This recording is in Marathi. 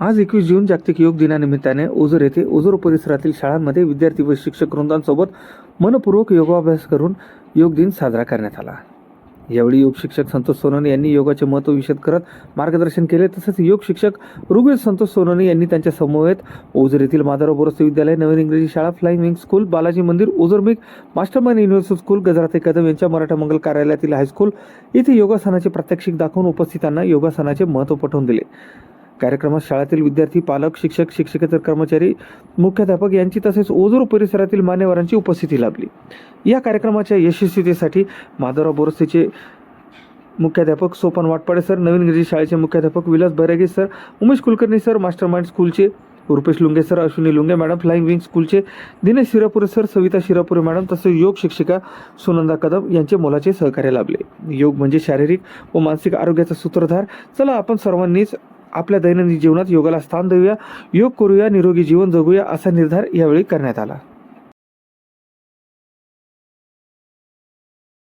आज एकवीस जून जागतिक योग दिनानिमित्ताने ओझर येथे ओझर परिसरातील शाळांमध्ये विद्यार्थी व शिक्षक वृंदांसोबत मनपूर्वक योगाभ्यास करून योग दिन साजरा करण्यात आला. यावेळी योग शिक्षक संतोष सोनवणे यांनी योगाचे महत्त्व विषद करत मार्गदर्शन केले. तसेच योग शिक्षक ऋग्वेद संतोष सोनवणे यांनी त्यांच्या समवेत ओझर येथील माधवराव बोरस्ते विद्यालय नवीन इंग्रजी शाळा फ्लाइंग विंग स्कूल बालाजी मंदिर ओझरमिक mastermind university school Gajrate Kadam यांच्या मराठा मंगल कार्यालयातील हायस्कूल येथे योगासनाचे प्रात्यक्षिक दाखवून उपस्थितांना योगासनाचे महत्त्व पटवून दिले. कार्यक्रमात शाळेतील विद्यार्थी पालक शिक्षक शिक्षकेतर कर्मचारी मुख्याध्यापक यांची तसेच ओझूर परिसरातील मान्यवरांची उपस्थिती लाभली. या कार्यक्रमाच्या यशस्वीतेसाठी माधवराव बोरसेचे मुख्याध्यापक सोपन वाटपाडे सर नवीन इंग्रजी शाळेचे मुख्याध्यापक Vilas Bairage sir Umesh Kulkarni sir master mind स्कूलचे Rupesh Lunge sir Ashwini Lunge madam flying wing स्कूलचे दिनेश शिरापुरे सर सविता शिरापुरे मॅडम तसेच योग शिक्षिका सुनंदा कदम यांचे मोलाचे सहकार्य लाभले. योग म्हणजे शारीरिक व मानसिक आरोग्याचा सूत्रधार. चला आपण सर्वांनीच आपल्या दैनंदिन जीवनात योगाला स्थान देऊया. योग करूया निरोगी जीवन जगूया असा निर्धार यावेळी करण्यात आला.